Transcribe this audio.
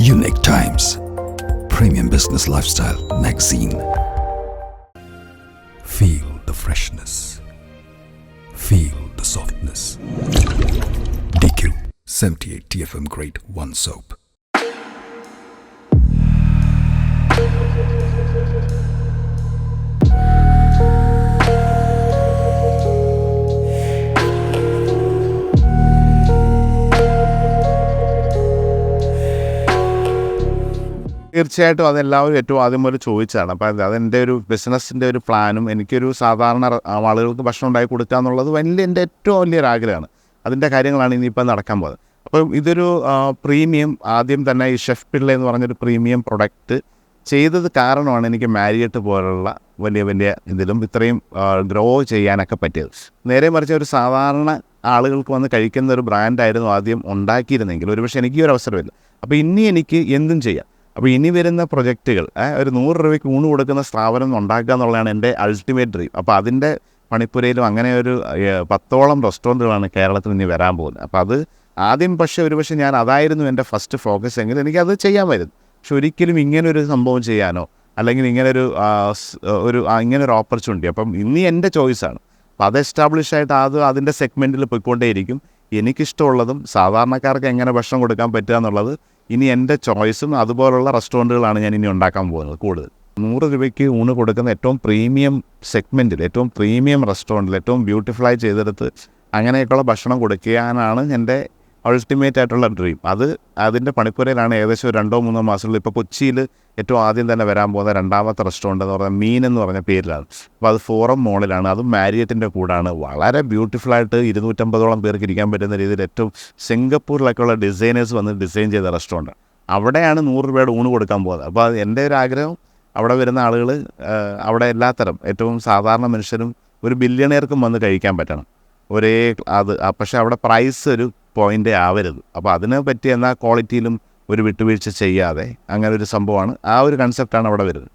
Unique Times, Premium Business Lifestyle Magazine. Feel the freshness. Feel the softness. DQ 78 TFM Grade 1 Soap. തീർച്ചയായിട്ടും അതെല്ലാവരും ഏറ്റവും ആദ്യം മുതൽ ചോദിച്ചതാണ്. അപ്പം അത് അതെന്റെ ഒരു ബിസിനസ്സിന്റെ ഒരു പ്ലാനും എനിക്കൊരു സാധാരണ ആളുകൾക്ക് ഭക്ഷണം ഉണ്ടാക്കി കൊടുക്കുക എന്നുള്ളത് വലിയ എന്റെ ഏറ്റവും വലിയൊരു ആഗ്രഹമാണ്. അതിന്റെ കാര്യങ്ങളാണ് ഇനിയിപ്പോൾ നടക്കാൻ പോകുന്നത് അപ്പം ഇതൊരു പ്രീമിയം ആദ്യം തന്നെ ഈ ഷെഫ് പിള്ള എന്ന് പറഞ്ഞൊരു പ്രീമിയം പ്രൊഡക്റ്റ് ചെയ്തത് കാരണമാണ് എനിക്ക് മാരിയറ്റ് പോലുള്ള വലിയ വലിയ ഇതിലും ഇത്രയും ഗ്രോ ചെയ്യാനൊക്കെ പറ്റിയത്. നേരെ മറിച്ച് ഒരു സാധാരണ ആളുകൾക്ക് വന്ന് കഴിക്കുന്ന ഒരു ബ്രാൻഡായിരുന്നു ആദ്യം ഉണ്ടാക്കിയിരുന്നെങ്കിൽ ഒരുപക്ഷെ എനിക്ക് ഈ ഒരു അവസരമില്ല. അപ്പോൾ ഇനി എനിക്ക് എന്തും ചെയ്യാം. അപ്പോൾ ഇനി വരുന്ന പ്രൊജക്റ്റുകൾ ഒരു നൂറ് രൂപയ്ക്ക് ഊണ് കൊടുക്കുന്ന സ്ഥാപനം ഉണ്ടാക്കുക എന്നുള്ളതാണ് എന്റെ അൾട്ടിമേറ്റ് ഡ്രീം അപ്പോൾ അതിന്റെ പണിപ്പുരയിലും അങ്ങനെ ഒരു പത്തോളം റെസ്റ്റോറന്റുകളാണ് കേരളത്തിൽ ഇനി വരാൻ പോകുന്നത്. അപ്പോൾ അത് ആദ്യം പക്ഷേ ഒരു പക്ഷേ ഞാൻ അതായിരുന്നു എന്റെ ഫസ്റ്റ് ഫോക്കസ് എങ്കിൽ എനിക്കത് ചെയ്യാമായിരുന്നു പക്ഷെ ഒരിക്കലും ഇങ്ങനൊരു സംഭവം ചെയ്യാനോ അല്ലെങ്കിൽ ഇങ്ങനൊരു ഒരു ഇങ്ങനൊരു ഓപ്പർച്യൂണിറ്റി അപ്പം ഇനി എന്റെ ചോയ്സാണ് അപ്പം അത് എസ്റ്റാബ്ലിഷ് ആയിട്ട് അത് അതിന്റെ സെഗ്മെന്റിൽ പോയിക്കൊണ്ടേയിരിക്കും. എനിക്കിഷ്ടമുള്ളതും സാധാരണക്കാർക്ക് എങ്ങനെ ഭക്ഷണം കൊടുക്കാൻ പറ്റുക എന്നുള്ളത് ഇനി എന്റെ ചോയ്സും അതുപോലുള്ള റെസ്റ്റോറന്റുകളാണ് ഞാൻ ഇനി ഉണ്ടാക്കാൻ പോകുന്നത് കൂടുതൽ. നൂറ് രൂപയ്ക്ക് ഊണ് കൊടുക്കുന്ന ഏറ്റവും പ്രീമിയം സെഗ്മെന്റിൽ ഏറ്റവും പ്രീമിയം റെസ്റ്റോറന്റിൽ ഏറ്റവും ബ്യൂട്ടിഫുള്ളായി ചെയ്തെടുത്ത് അങ്ങനെയൊക്കെയുള്ള ഭക്ഷണം കൊടുക്കാനാണ് എന്റെ അൾട്ടിമേറ്റ് ആയിട്ടുള്ള ഡ്രീം അത് അതിന്റെ പണിപ്പുരയിലാണ് ഏകദേശം രണ്ടോ മൂന്നോ മാസങ്ങളിൽ ഇപ്പോൾ കൊച്ചിയിൽ ഏറ്റവും ആദ്യം തന്നെ വരാൻ പോകുന്ന രണ്ടാമത്തെ റെസ്റ്റോറന്റ് എന്ന് പറഞ്ഞാൽ മീൻ എന്ന് പറഞ്ഞ പേരിലാണ്. അപ്പോൾ അത് ഫോറം മോളിലാണ് അതും മാരിയറ്റിന്റെ കൂടാണ്. വളരെ ബ്യൂട്ടിഫുള്ളായിട്ട് ഇരുന്നൂറ്റമ്പതോളം പേർക്ക് ഇരിക്കാൻ പറ്റുന്ന രീതിയിൽ ഏറ്റവും സിംഗപ്പൂരിലൊക്കെയുള്ള ഡിസൈനേഴ്സ് വന്ന് ഡിസൈൻ ചെയ്ത റെസ്റ്റോറന്റ് അവിടെയാണ് നൂറ് രൂപയുടെ ഊണ് കൊടുക്കാൻ പോകുന്നത്. അപ്പോൾ എന്റെ ഒരു ആഗ്രഹം അവിടെ വരുന്ന ആളുകൾ അവിടെ എല്ലാത്തരം ഏറ്റവും സാധാരണ മനുഷ്യരും ഒരു ബില്യണയർക്കും വന്ന് കഴിക്കാൻ പറ്റണം. ഒരേ അത് പക്ഷെ അവിടെ പ്രൈസ് ഒരു പോയിന്റേ ആവരുത്. അപ്പോൾ അതിനെ പറ്റി എന്നാൽ ക്വാളിറ്റിയിലും ഒരു വിട്ടുവീഴ്ച ചെയ്യാതെ അങ്ങനെ ഒരു സംഭവമാണ്. ആ ഒരു കൺസെപ്റ്റാണ് അവിടെ വരുന്നത്.